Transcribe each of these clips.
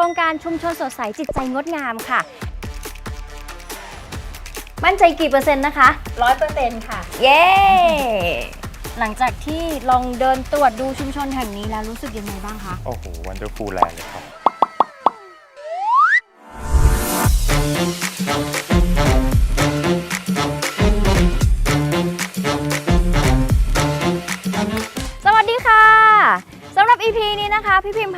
รงการชุมชนสดใสจิตใจงดงามค่ะ มั่นใจกี่เปอร์เซ็นต์นะคะ ร้อยเปอร์เซ็นต์ค่ะ เย้ หลังจากที่ลองเดินตรวจดูชุมชนแห่งนี้แล้วรู้สึกยังไงบ้างคะ โอ้โหวันเดอร์ฟูลแลนด์เลยครับ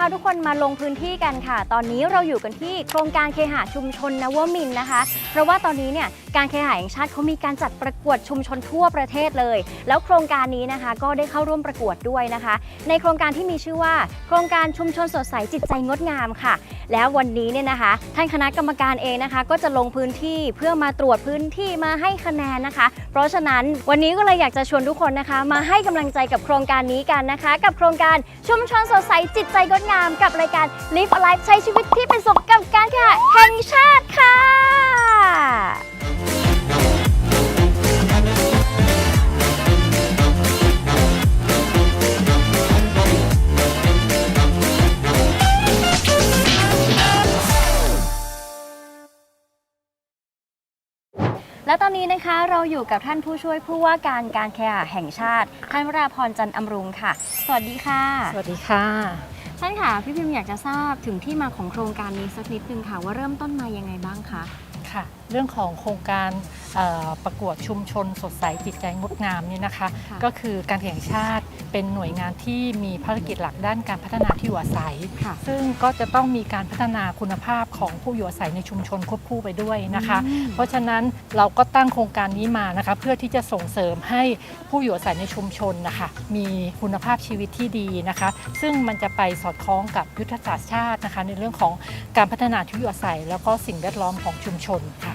าทุกคนมาลงพื้นที่กันค่ะ ตอนนี้เราอยู่กันที่โครงการเคหะชุมชนนวมินนะคะ เพราะว่าตอนนี้เนี่ยการเคหะแห่งชาติเขามีการจัดประกวดชุมชนทั่วประเทศเลย แล้วโครงการนี้นะคะก็ได้เข้าร่วมประกวดด้วยนะคะ ในโครงการที่มีชื่อว่า โครงการชุมชนสดใสจิตใจงดงามค่ะ แล้ววันนี้เนี่ยนะคะท่านคณะกรรมการเองนะคะ ก็จะลงพื้นที่เพื่อมาตรวจพื้นที่มาให้คะแนนนะคะ เพราะฉะนั้นวันนี้ก็เลยอยากจะชวนทุกคนนะคะ มาให้กำลังใจกับโครงการนี้กันนะคะ กับโครงการชุมชนสดใสจิตใจงดงามตามกับรายการ Live a Life ใช้ชีวิตที่เป็นสุขกับการแข่งแห่งชาติค่ะ และตอนนี้นะคะเราอยู่กับท่านผู้ช่วยผู้ว่าการการแข่งแห่งชาติ ท่านวราพรจันทร์อำรุงค่ะ สวัสดีค่ะ สวัสดีค่ะ ท่านค่ะ พี่พิมอยากจะทราบถึงที่มาของโครงการนี้สักนิดนึงค่ะ ว่าเริ่มต้นมายังไงบ้างคะ ค่ะ เรื่องของโครงการ ประกวดชุมชนสดใสจิตใจงดงามเนี่ยนะคะค่ะก็คือการแข่งชาติเป็นหน่วยงานที่มีภารกิจหลักด้านการพัฒนาที่อยู่อาศัยค่ะซึ่งก็จะต้องมีการพัฒนาคุณภาพของผู้อยู่อาศัยในชุมชนควบคู่ไปด้วยนะคะอืมเพราะฉะนั้นเราก็ตั้งโครงการนี้มานะคะเพื่อที่จะส่งเสริมให้ผู้อยู่อาศัยในชุมชนนะคะมีคุณภาพชีวิตที่ดีนะคะ ซึ่งมันจะไปสอดคล้องกับยุทธศาสตร์ชาตินะคะ ในเรื่องของการพัฒนาที่อยู่อาศัย แล้วก็สิ่งแวดล้อมของชุมชนค่ะ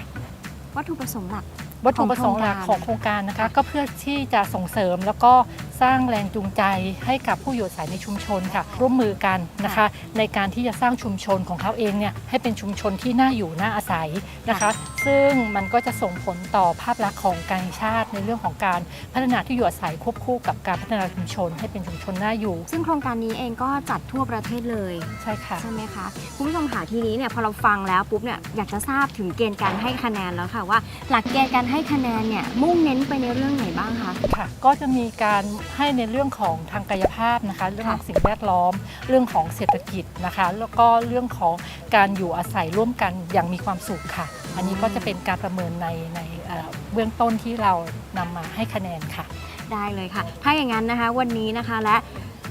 วัตถุประสงค์หลัก วัตถุประสงค์หลักของโครงการนะคะ ก็เพื่อที่จะส่งเสริมแล้วก็ สร้างแรงจูงใจให้กับผู้อยู่อาศัยในชุมชนค่ะ ร่วมมือกันนะคะ ในการที่จะสร้างชุมชนของเขาเองเนี่ยให้เป็นชุมชนที่น่าอยู่น่าอาศัยนะคะ ซึ่งมันก็จะส่งผลต่อภาพลักษณ์ของการแห่งชาติในเรื่องของการพัฒนาที่อยู่อาศัยควบคู่กับการพัฒนาชุมชน ให้เป็นชุมชนน่าอยู่ ซึ่งโครงการนี้เองก็จัดทั่วประเทศเลยใช่ค่ะใช่ไหมคะคุณผู้ชมค่ะทีนี้เนี่ยพอเราฟังแล้วปุ๊บเนี่ยอยากจะทราบถึงเกณฑ์การให้คะแนนแล้วค่ะว่า หลักเกณฑ์การให้คะแนนเนี่ยมุ่งเน้นไปในเรื่องไหนบ้างคะค่ะก็จะมีการให้ในเรื่องของทางกายภาพนะคะ เรื่องของสิ่งแวดล้อม เรื่องของเศรษฐกิจนะคะ แล้วก็เรื่องของการอยู่อาศัยร่วมกันอย่างมีความสุขค่ะ อันนี้ก็จะเป็นการประเมินในในเอ่อเบื้องต้นที่เรานำมาให้คะแนนค่ะ ได้เลยค่ะ ถ้าอย่างนั้นนะคะวันนี้นะคะและ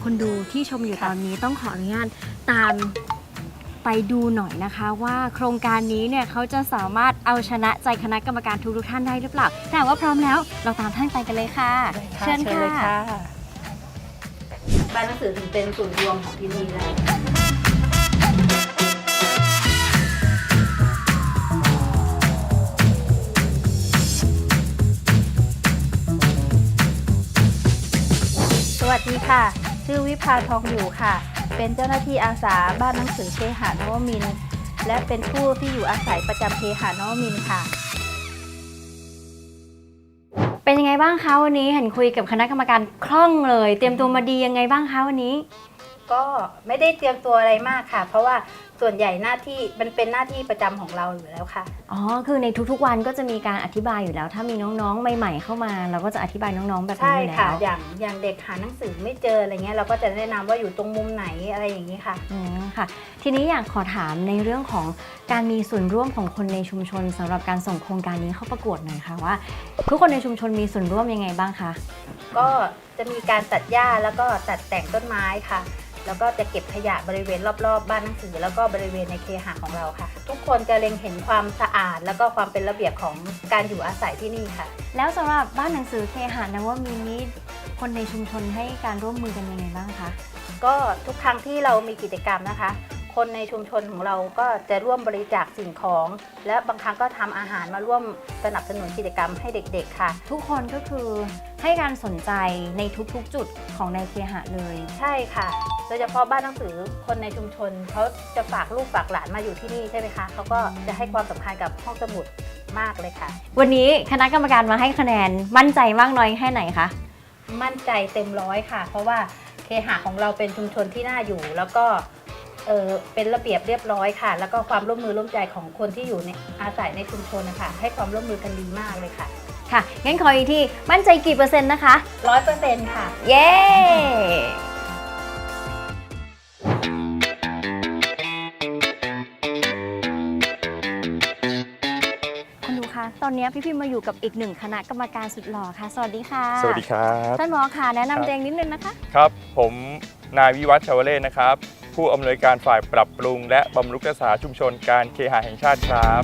คนดูที่ชมอยู่ค่ะตอนนี้ต้องขออนุญาตตาม ไปดูหน่อยนะคะว่าโครงการนี้เนี่ยเขาจะสามารถเอาชนะใจคณะกรรมการทุกๆท่านได้หรือเปล่าแต่ว่าพร้อมแล้วเราตามท่านไปกันเลยค่ะได้ค่ะเชิญเลยค่ะค่ะบ้านหนังสือถึงเป็นศูนย์รวมของที่นี่เลยสวัสดีค่ะ ชื่อวิภาทองอยู่ค่ะ เป็นเจ้าหน้าที่อาสาบ้านหนังสือเคหานวมิน และเป็นผู้ที่อยู่อาศัยประจำเคหานวมินค่ะ เป็นยังไงบ้างคะวันนี้เห็นคุยกับคณะกรรมการคล่องเลย เตรียมตัวมาดียังไงบ้างคะวันนี้ ก็ไม่ได้เตรียมตัวอะไรมากค่ะ เพราะว่าส่วนใหญ่หน้าที่มันเป็นหน้าที่ประจำของเราอยู่แล้วค่ะ อ๋อ คือในทุกๆวันก็จะมีการอธิบายอยู่แล้ว ถ้ามีน้องๆ ใหม่ๆ เข้ามา เราก็จะอธิบายน้องๆ แบบนี้ใช่อยู่แล้ค่ะวอย่างอย่างเด็กหาหนังสือไม่เจออะไรเงี้ยเราก็จะแนะนำว่าอยู่ตรงมุมไหนอะไรอย่างนี้ค่ะ อืมค่ะ ทีนี้อยากขอถามในเรื่องของการมีส่วนร่วมของคนในชุมชนสำหรับการส่งโครงการนี้เข้าประกวดหน่อยค่ะว่า ทุกคนในชุมชนมีส่วนร่วมยังไงบ้างคะ ก็จะมีการตัดหญ้าแล้วก็ตัดแต่งต้นไม้ค่ะ แล้วก็จะเก็บขยะบริเวณรอบๆบ้านหนังสือ แล้วก็บริเวณในเคหะของเราค่ะ ทุกคนจะเล็งเห็นความสะอาด แล้วก็ความเป็นระเบียบของการอยู่อาศัยที่นี่ค่ะ แล้วสำหรับบ้านหนังสือเคหะนะว่ามีนี้คนในชุมชนให้การร่วมมือกันยังไงบ้างคะ ก็ทุกครั้งที่เรามีกิจกรรมนะคะ คนในชุมชนของเราก็จะร่วมบริจาคสิ่งของ และบางครั้งก็ทำอาหารมาร่วมสนับสนุนกิจกรรมให้เด็ก ๆ ค่ะ ทุกคนก็คือให้การสนใจในทุกๆจุดของในเคหะเลย ใช่ค่ะโดยเฉพาะบ้านหนังสือคนในชุมชนเขาจะฝากลูกฝากหลานมาอยู่ที่นี่ใช่ไหมคะเขาก็จะให้ความสำคัญกับห้องสมุดมากเลยค่ะ วันนี้คณะกรรมการมาให้คะแนนมั่นใจมากน้อยแค่ไหนคะมั่นใจเต็มร้อยค่ะ เพราะว่าเคหะของเราเป็นชุมชนที่น่าอยู่ แล้วก็ เออเป็นระเบียบเรียบร้อยค่ะ แล้วก็ความร่วมมือร่วมใจของคนที่อยู่ในอาศัยในชุมชนนะคะให้ความร่วมมือกันดีมากเลยค่ะค่ะ งั้นขออีกทีมั่นใจกี่เปอร์เซ็นต์นะคะ ร้อยเปอร์เซ็นต์ค่ะ เย้ คุณดูคะ ตอนนี้พี่พิมมาอยู่กับอีกหนึ่งคณะกรรมการสุดหล่อค่ะ สวัสดีค่ะสวัสดีครับ ท่านหมอค่ะ แนะครับนำตัวเองนิดนึงนะคะ ครับ ผมนายวิวัฒน์ชาวเล่นะครับ ผู้อำนวยการฝ่ายปรับปรุง และบำรุงรักษาชุมชนการเคหะแห่งชาติครับ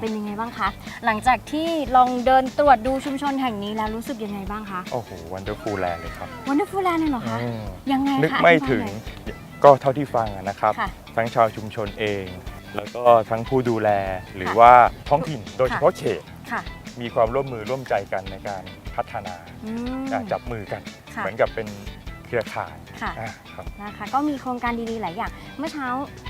เป็นยังไงบ้างคะ หลังจากที่ลองเดินตรวจดูชุมชนแห่งนี้แล้วรู้สึกยังไงบ้างคะโอ้โหวันเดอร์ฟูลแลนด์เลยครับวันเดอร์ฟูลแลนด์เลยเหรอคะ อืมยังไงคะนึกไม่อธิบายถึงหน่อย ก็เท่าที่ฟังอะนะครับ ค่ะทั้งชาวชุมชนเอง แล้วก็ทั้งผู้ดูแลหรือค่ะว่าท้องถิ่นโดยเฉพาะเขตค่ะมีความร่วมมือร่วมใจกันในการพัฒนาอืม อะจับมือกัน ค่ะ เหมือนกับเป็น เครือข่ายค่ะ อะครับ นะคะก็มีโครงการดีๆหลายอย่าง เมื่อเช้า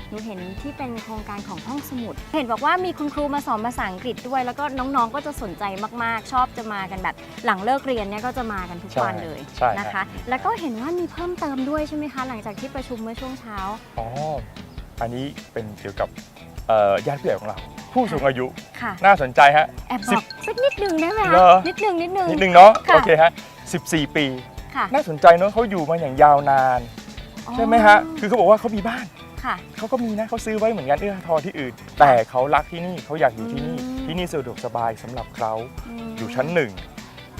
หนูเห็นที่เป็นโครงการของห้องสมุด เห็นบอกว่ามีคุณครูมาสอนภาษาอังกฤษด้วย แล้วก็น้องๆก็จะสนใจมากๆ ชอบจะมากันแบบ หลังเลิกเรียนเนี่ยก็จะมากันทุกใช่วันเลยใช่ครับ นะคะ แล้วก็เห็นว่ามีเพิ่มเติมด้วยใช่ไหมคะ หลังจากที่ประชุมเมื่อช่วงเช้า อ๋อ อันนี้เป็นเกี่ยวกับเอ่อญาติผู้ใหญ่ของเรา ผู้สูงอายุค่ะ น่าสนใจฮะ แอบบอกสักนิดหนึ่งได้ไหมเหรคะอ นิดหนึ่งนิดหนึ่งนิดนึงเนาะค่ะ โอเคฮะ14 ปี ค่ะ น่าสนใจเนาะเขาอยู่มาอย่างยาวนาน ใช่ไหมฮะ คือเขาบอกว่าเขามีบ้าน ค่ะ เขาก็มีนะเขาซื้อไว้เหมือนกันเอื้ออาทอที่อื่น แต่เขารักที่นี่เขาอยากอยู่ที่นี่ อืม ที่นี่สะดวกสบายสำหรับเขามอยู่ชั้นหนึ่ง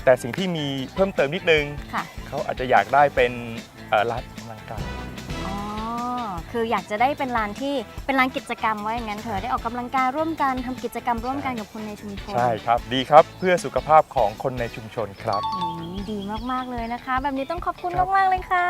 แต่สิ่งที่มีเพิ่มเติมนิดนึง ค่ะ เขาอาจจะอยากได้เป็นเอ่อร้านออกกำลังกายอ๋อ คืออยากจะได้เป็นลานที่เป็นลานกิจกรรมไว้อย่างนั้นเถอะได้ออกกำลังกายร่วมกันทำกิจกรรมร่วมกันกับคนในชุมชนใช่ครับ ดีครับเพื่อสุขภาพของคนในชุมชนครับ อืมดีมากๆเลยนะคะ แบบนี้ต้องขอบคุณครับ มากๆเลยค่ะ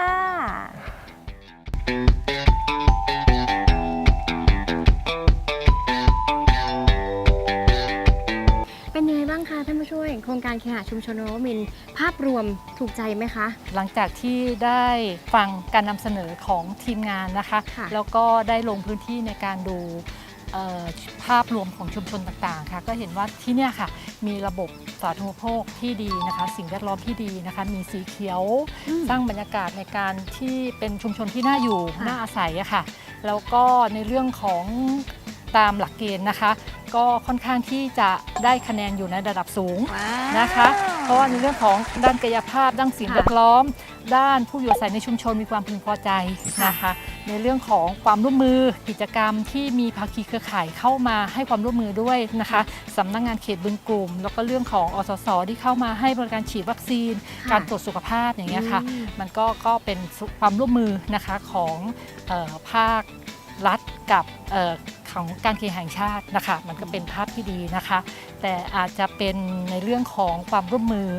การเคหะชุมชนนวมินทร์ภาพรวมถูกใจไหมคะ หลังจากที่ได้ฟังการนำเสนอของทีมงานนะคะ ค่ะ แล้วก็ได้ลงพื้นที่ในการดูเอ่อภาพรวมของชุมชนต่างๆค่ะ ก็เห็นว่าที่เนี่ยค่ะ มีระบบสาธารณูปโภคที่ดีนะคะ สิ่งแวดล้อมที่ดีนะคะ มีสีเขียว อืม สร้างบรรยากาศในการที่เป็นชุมชนที่น่าอยู่ค่ะน่าอาศัยอะค่ะ แล้วก็ในเรื่องของตามหลักเกณฑ์นะคะ ก็ค่อนข้างที่จะได้คะแนนอยู่ในระดับสูงว้าวนะคะ เพราะว่าในเรื่องของด้านกายภาพ ด้านสิ่งค่ะแวดล้อม ด้านผู้อยู่อาศัยในชุมชนมีความพึงพอใจค่ะนะคะ ในเรื่องของความร่วมมือกิจกรรมที่มีภาคีเครือข่ายเข้ามาให้ความร่วมมือด้วยนะคะสำนักงานเขตบึงกลุ่ม แล้วก็เรื่องของอสสที่เข้ามาให้บริการฉีดวัคซีนค่ะการตรวจสุขภาพอย่างเงี้ยค่ะอืมมันก็ก็เป็นความร่วมมือนะคะของเออภาครัฐกับเอ่อ ของการเคหะแห่งชาตินะคะ มันก็เป็นภาพที่ดีนะคะ แต่อาจจะเป็นในเรื่องของความร่วมมือ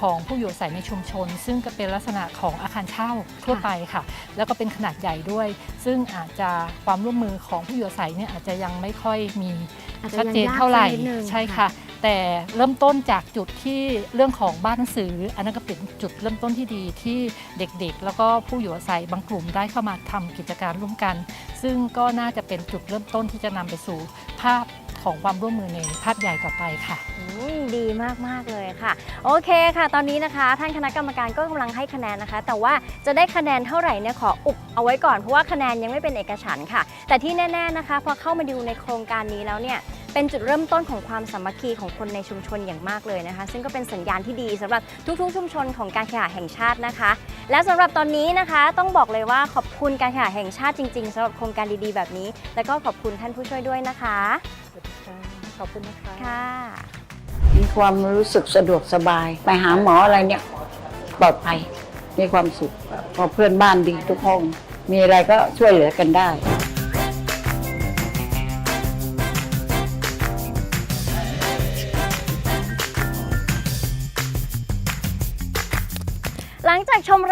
ของผู้อยู่อาศัยในชุมชน ซึ่งก็เป็นลักษณะของอาคารเช่าทั่วไปค่ะ แล้วก็เป็นขนาดใหญ่ด้วย ซึ่งอาจจะความร่วมมือของผู้อยู่อาศัยเนี่ยอาจจะยังไม่ค่อยมีอาจจะชัดยังเจนยากเท่าไหร่สักนิดนึงใช่ค่ะ แต่เริ่มต้นจากจุดที่เรื่องของบ้านหนังสือ อันนั้นก็เป็นจุดเริ่มต้นที่ดีที่เด็กๆ แล้วก็ผู้อยู่อาศัยบางกลุ่มได้เข้ามาทำกิจการร่วมกัน ซึ่งก็น่าจะเป็นจุดเริ่มต้นที่จะนำไปสู่ภาพของความร่วมมือในภาพใหญ่ต่อไปค่ะอืมดีมากเลยค่ะ โอเคค่ะ ตอนนี้นะคะ ท่านคณะกรรมการก็กำลังให้คะแนนนะคะ แต่ว่าจะได้คะแนนเท่าไหร่เนี่ยขออุบเอาไว้ก่อนเพราะว่าคะแนนยังไม่เป็นเอกฉันค่ะ แต่ที่แน่ ๆนะคะ พอเข้ามาดูในโครงการนี้แล้วเนี่ย เป็นจุดเริ่มต้นของความสามัคคีของคนในชุมชนอย่างมากเลยนะคะ ซึ่งก็เป็นสัญญาณที่ดีสำหรับทุกๆ ชุมชนของการเคหะแห่งชาตินะคะ และสำหรับตอนนี้นะคะต้องบอกเลยว่าขอบคุณการเคหะแห่งชาติจริง ๆสำหรับโครงการดีๆ แบบนี้ แล้วก็ขอบคุณท่านผู้ช่วยด้วยนะคะขอบคุณนะคะค่ะมีความรู้สึกสะดวกสบาย ไปหาหมออะไรเนี่ยปลอดภัยมีความสุขเพอเพื่อนบ้านดีทุกห้อง มีอะไรก็ช่วยเหลือกันได้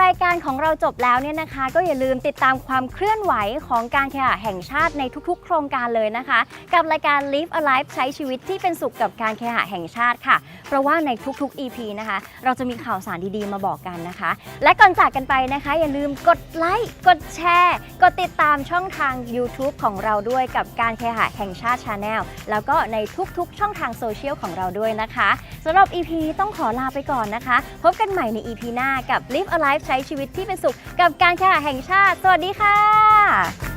รายการของเราจบแล้วเนี่ยนะคะ ก็อย่าลืมติดตามความเคลื่อนไหวของการเคหะแห่งชาติในทุกๆ โครงการเลยนะคะ กับรายการ Live Alive ใช้ชีวิตที่เป็นสุขกับการเคหะแห่งชาติค่ะ เพราะว่าในทุกๆ EP นะคะ เราจะมีข่าวสารดีๆ มาบอกกันนะคะ และก่อนจากกันไปนะคะ อย่าลืมกดไลค์กดแชร์ กดติดตามช่องทาง YouTube ของเราด้วยกับการเคหะแห่งชาติ Channel แล้วก็ในทุกๆ ช่องทางโซเชียลของเราด้วยนะคะสำหรับ EP นี้ต้องขอลาไปก่อนนะคะ พบกันใหม่ใน EP หน้ากับ Live Alive ใช้ชีวิตที่เป็นสุขกับการแข่งแห่งชาติ สวัสดีค่ะ